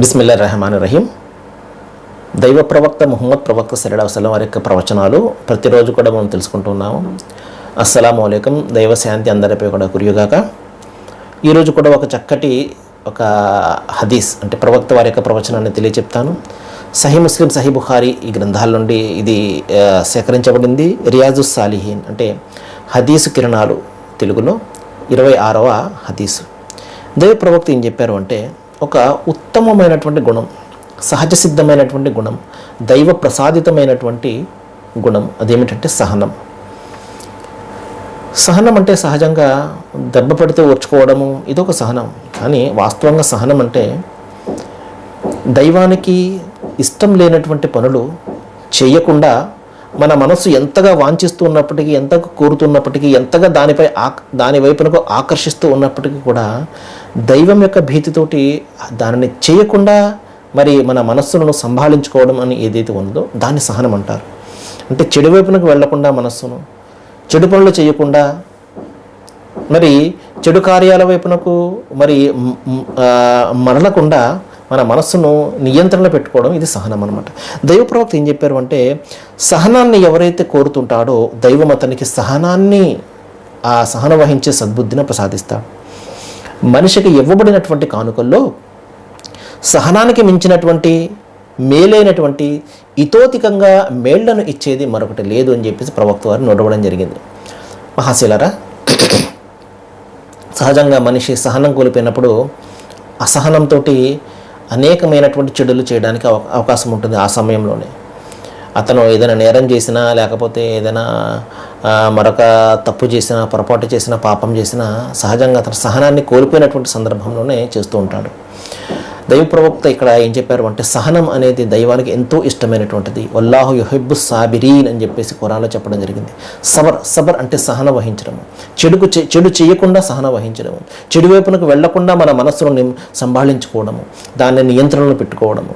బిస్మిల్లా రెహమాన్ రహీం దైవ ప్రవక్త ముహమ్మద్ ప్రవక్త సరడా వసలం వారి యొక్క ప్రవచనాలు ప్రతిరోజు కూడా మనం తెలుసుకుంటున్నాము. అస్సలం అయికం దైవ శాంతి అందరిపై కూడా కురియుగాక ఈరోజు కూడా ఒక చక్కటి ఒక హదీస్ అంటే ప్రవక్త వారి యొక్క ప్రవచనాన్ని తెలియచెప్తాను. సహీ ముస్లిం సహీ బుఖారి ఈ గ్రంథాల నుండి ఇది సేకరించబడింది. రియాజు సాలిహీన్ అంటే హదీసు కిరణాలు తెలుగులో. ఇరవై ఆరవ హదీసు. దైవ ప్రవక్త ఏం చెప్పారు అంటే ఒక ఉత్తమమైనటువంటి గుణం సహజ సిద్ధమైనటువంటి గుణం దైవ ప్రసాదితమైనటువంటి గుణం అదేమిటంటే సహనం. సహనం అంటే సహజంగా దెబ్బ పడితే ఓర్చుకోవడము ఇదొక సహనం. కానీ వాస్తవంగా సహనం అంటే దైవానికి ఇష్టం లేనటువంటి పనులు చేయకుండా మన మనస్సు ఎంతగా వాంఛిస్తూ ఉన్నప్పటికీ ఎంతగా కోరుతున్నప్పటికీ ఎంతగా దానిపై ఆ దాని వైపునకు ఆకర్షిస్తూ ఉన్నప్పటికీ కూడా దైవం యొక్క భీతితోటి దానిని చేయకుండా మరి మన మనస్సును సంభాళించుకోవడం అని ఏదైతే ఉందో దాన్ని సహనం అంటారు. అంటే చెడు వైపునకు వెళ్ళకుండా మనస్సును చెడు పనులు చేయకుండా మరి చెడు కార్యాల వైపునకు మరి మరలకుండా మన మనస్సును నియంత్రణలో పెట్టుకోవడం ఇది సహనం అనమాట దైవ ప్రవక్త ఏం చెప్పారు అంటే సహనాన్ని ఎవరైతే కోరుతుంటాడో దైవం అతనికి సహనాన్ని ఆ సహనం వహించే సద్బుద్ధిని ప్రసాదిస్తాడు. మనిషికి ఇవ్వబడినటువంటి కానుకల్లో సహనానికి మించినటువంటి మేలైనటువంటి ఇతోతికంగా మేళ్ళను ఇచ్చేది మరొకటి లేదు అని చెప్పేసి ప్రవక్త వారు నొడవడం జరిగింది. మహాశీలరా సహజంగా మనిషి సహనం కోల్పోయినప్పుడు అసహనంతో అనేకమైనటువంటి చెడులు చేయడానికి అవ- అవకాశం ఉంటుంది ఆ సమయంలోనే. అతను ఏదైనా నేరం చేసినా లేకపోతే ఏదైనా మరొక తప్పు చేసినా పొరపాటు చేసినా పాపం చేసినా సహజంగా అతను సహనాన్ని కోల్పోయినటువంటి సందర్భంలోనే చేస్తూ ఉంటాడు. దైవ ప్రవక్త ఇక్కడ ఏం చెప్పారు అంటే సహనం అనేది దైవానికి ఎంతో ఇష్టమైనటువంటిది. వల్లాహు యుహిబ్బు సాబిరీన్ అని చెప్పేసి కురాలో చెప్పడం జరిగింది. సబర్ సబర్ అంటే సహన వహించడము. చెడుకు చెడు చేయకుండా సహన వహించడము. చెడు వైపునకు వెళ్ళకుండా మన మనస్సును సంభాళించుకోవడము. దాన్ని నియంత్రణలో పెట్టుకోవడము.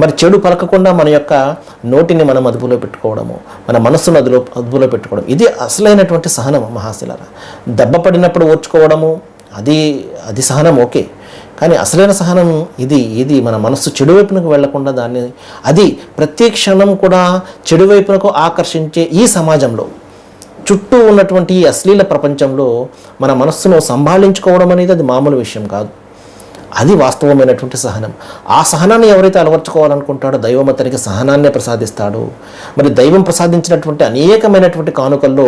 మరి చెడు పలకకుండా మన యొక్క నోటిని మనం అదుపులో పెట్టుకోవడము. మన మనస్సును అదులో అదుపులో పెట్టుకోవడం. ఇది అసలైనటువంటి సహనం మహాశిలరా. దెబ్బ పడినప్పుడు ఓర్చుకోవడము అది అది సహనం ఓకే. కానీ అసలైన సహనం ఇది ఇది మన మనస్సు చెడు వైపునకు వెళ్ళకుండా దాన్ని అది ప్రతి క్షణం కూడా చెడు వైపునకు ఆకర్షించే ఈ సమాజంలో చుట్టూ ఉన్నటువంటి ఈ అశ్లీల ప్రపంచంలో మన మనస్సును సంభాళించుకోవడం అనేది అది మామూలు విషయం కాదు. అది వాస్తవమైనటువంటి సహనం. ఆ సహనాన్ని ఎవరైతే అలవర్చుకోవాలనుకుంటాడో దైవం అతనికి సహనాన్నే ప్రసాదిస్తాడు. మరి దైవం ప్రసాదించినటువంటి అనేకమైనటువంటి కానుకల్లో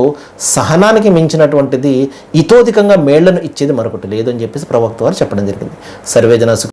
సహనానికి మించినటువంటిది ఇతోధికంగా మేళ్ళను ఇచ్చేది మరొకటి లేదని చెప్పేసి ప్రవక్త వారు చెప్పడం జరిగింది. సర్వేజన